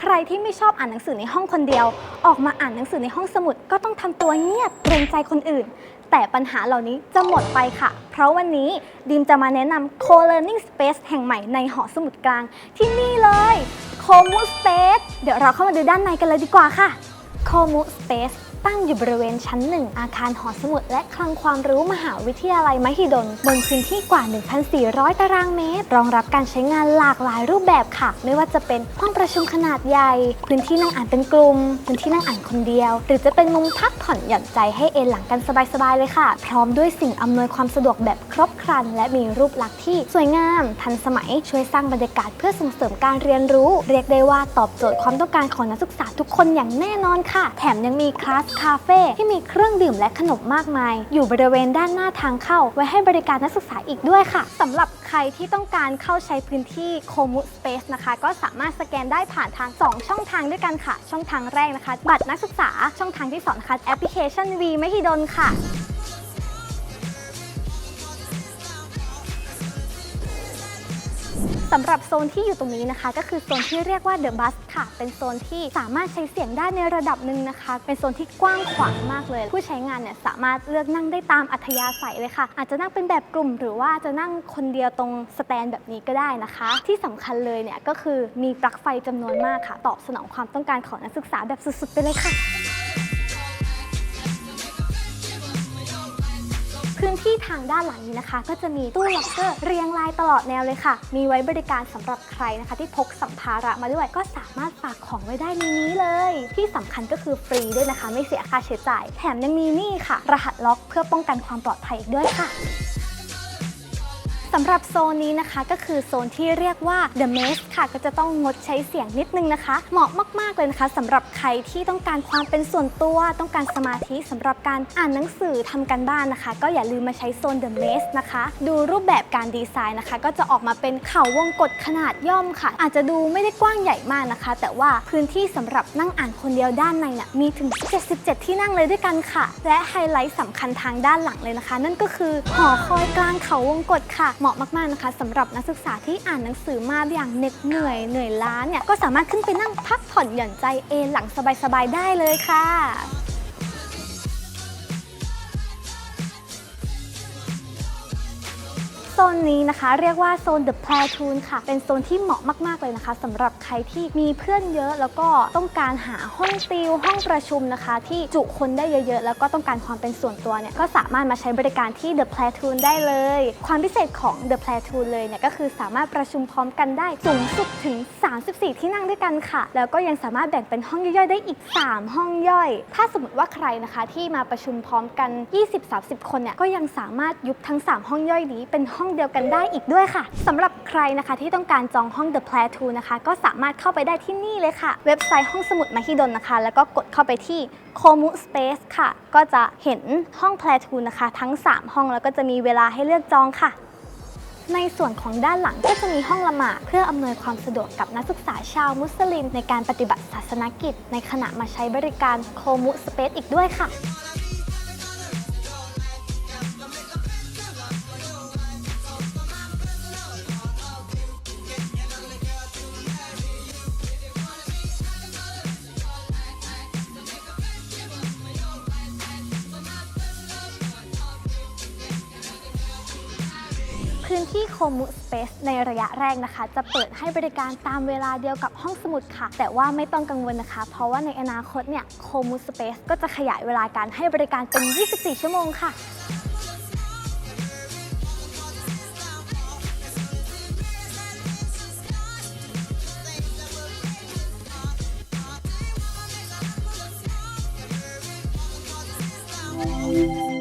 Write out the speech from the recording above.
ใครที่ไม่ชอบอ่านหนังสือในห้องคนเดียว ออกมาอ่านหนังสือในห้องสมุดก็ต้องทำตัวเงียบเกรงใจคนอื่น แต่ปัญหาเหล่านี้จะหมดไปค่ะ เพราะวันนี้ดิมจะมาแนะนำ co-learning space แห่งใหม่ในหอสมุดกลาง ที่นี่เลย c o m u Space เดี๋ยวเราเข้ามาดูด้านในกันเลยดีกว่าค่ะ Komu Space ตั้งอยู่บริเวณชั้นหนึ่งอาคารหอสมุดและคลังความรู้มหาวิทยาลัยมหิดล บนพื้นที่กว่า 1,400 ตารางเมตร รองรับการใช้งานหลากหลายรูปแบบค่ะ ไม่ว่าจะเป็นห้องประชุมขนาดใหญ่ พื้นที่นั่งอ่านเป็นกลุ่ม พื้นที่นั่งอ่านคนเดียว หรือจะเป็นมุมพักผ่อนหย่อนใจให้เอนหลังกันสบายๆเลยค่ะ พร้อมด้วยสิ่งอำนวยความสะดวกแบบครบครัน และมีรูปลักษณ์ที่สวยงาม ทันสมัยช่วยสร้างบรรยากาศเพื่อส่งเสริมการเรียนรู้ เรียกได้ว่าตอบโจทย์ความต้องการของนักศึกษาทุกคนอย่างแน่นอนค่ะแถมยังมีคลาสคาเฟ่ที่มีเครื่องดื่มและขนมมากมาย อยู่บริเวณด้านหน้าทางเข้า ไว้ให้บริการนักศึกษาอีกด้วยค่ะสำหรับใครที่ต้องการเข้าใช้พื้นที่โคมุสเปซนะคะ ก็สามารถสแกนได้ผ่านทาง 2 ช่องทางด้วยกันค่ะ ช่องทางแรกนะคะ บัตรนักศึกษา ช่องทางที่2นะคะแอปพลิเคชัน V มหิดลค่ะ สำหรับโซนที่อยู่ตรงนี้นะคะ ก็คือโซนที่เรียกว่า The Bus ค่ะ เป็นโซนที่สามารถใช้เสียงได้ในระดับหนึ่งนะคะ เป็นโซนที่กว้างขวางมากเลย ผู้ใช้งานเนี่ยสามารถเลือกนั่งได้ตามอัธยาศัยเลยค่ะ อาจจะนั่งเป็นแบบกลุ่ม หรือว่าจะนั่งคนเดียวตรงสแตนแบบนี้ก็ได้นะคะ ที่สำคัญเลยเนี่ยก็คือมีปลั๊กไฟจำนวนมากค่ะ ตอบสนองความต้องการของนักศึกษาแบบสุดๆไปเลยค่ะ พื้นที่ทางด้านหลังนี้นะคะ ก็จะมีตู้ล็อกเกอร์เรียงรายตลอดแนวเลยค่ะ มีไว้บริการสำหรับใครนะคะ ที่พกสัมภาระมาด้วยก็สามารถฝากของไว้ได้ในนี้เลย ที่สำคัญก็คือฟรีด้วยนะคะ ไม่เสียค่าใช้จ่าย แถมยังมีนี่ค่ะ รหัสล็อกเพื่อป้องกันความปลอดภัยอีกด้วยค่ะ สำหรับโซนนี้นะคะก็คือโซนที่เรียกว่า The Maze ค่ะ ก็จะต้องงดใช้เสียงนิดนึงนะคะ เหมาะมากๆเลยนะคะสำหรับใครที่ต้องการความเป็นส่วนตัวต้องการสมาธิสำหรับการอ่านหนังสือทำการบ้านนะคะ ก็อย่าลืมมาใช้โซน The Maze นะคะ ดูรูปแบบการดีไซน์นะคะ ก็จะออกมาเป็นเข่าวงกตขนาดย่อมค่ะ อาจจะดูไม่ได้กว้างใหญ่มากนะคะ แต่ว่าพื้นที่สำหรับนั่งอ่านคนเดียวด้านในน่ะมีถึง 77 ที่นั่งเลยด้วยกันค่ะ และไฮไลท์สำคัญทางด้านหลังเลยนะคะ นั่นก็คือหอคอยกลางเขาวงกตค่ะเหมาะมากๆนะคะสำหรับนักศึกษาที่อ่านหนังสือมาอย่างเหน็ดเหนื่อยเหนื่อยล้าเนี่ยก็สามารถขึ้นไปนั่งพักผ่อนหย่อนใจเอนหลังสบายๆได้เลยค่ะ โซนนี้นะคะ เรียกว่าโซน The Platoon ค่ะ เป็นโซนที่เหมาะมาก ๆ เลยนะคะสำหรับใครที่มีเพื่อนเยอะแล้วก็ต้องการหาห้องติวห้องประชุมนะคะ ที่จุคนได้เยอะ ๆ แล้วก็ต้องการความเป็นส่วนตัวเนี่ยก็สามารถมาใช้บริการที่ The Platoon ได้เลย ความพิเศษของ The Platoon เลยเนี่ยก็คือสามารถประชุมพร้อมกันได้สูงสุดถึง 34 ที่นั่งด้วยกันค่ะ แล้วก็ยังสามารถแบ่งเป็นห้องย่อยๆได้อีก 3 ห้องย่อย ถ้าสมมติว่าใครนะคะที่มาประชุมพร้อมกัน 20-30 คนเนี่ยก็ยังสามารถยุบทั้ง 3 ห้องย่อยนี้เป็นห้องเดียวกันได้อีกด้วยค่ะสำหรับใครนะคะที่ต้องการจองห้อง The Platoon นะคะ ก็สามารถเข้าไปได้ที่นี่เลยค่ะ เว็บไซต์ห้องสมุดมหิดลนะคะ แล้วก็กดเข้าไปที่ Komu Space ค่ะ ก็จะเห็นห้อง Platoon นะคะ ทั้ง 3 ห้องแล้วก็จะมีเวลาให้เลือกจองค่ะในส่วนของด้านหลังก็จะมีห้องละหมาดเพื่ออำนวยความสะดวกกับนักศึกษาชาวมุสลิม ในการปฏิบัติศาสนกิจ ในขณะมาใช้บริการโคมุสเปซอีกด้วยค่ะ พื้นที่โคมุสเปซในระยะแรกนะคะ จะเปิดให้บริการตามเวลาเดียวกับห้องสมุดค่ะ แต่ว่าไม่ต้องกังวลนะคะ เพราะว่าในอนาคตเนี่ยโคมุสเปซก็จะขยายเวลาการให้บริการเป็น 24 ชั่วโมงค่ะ Thank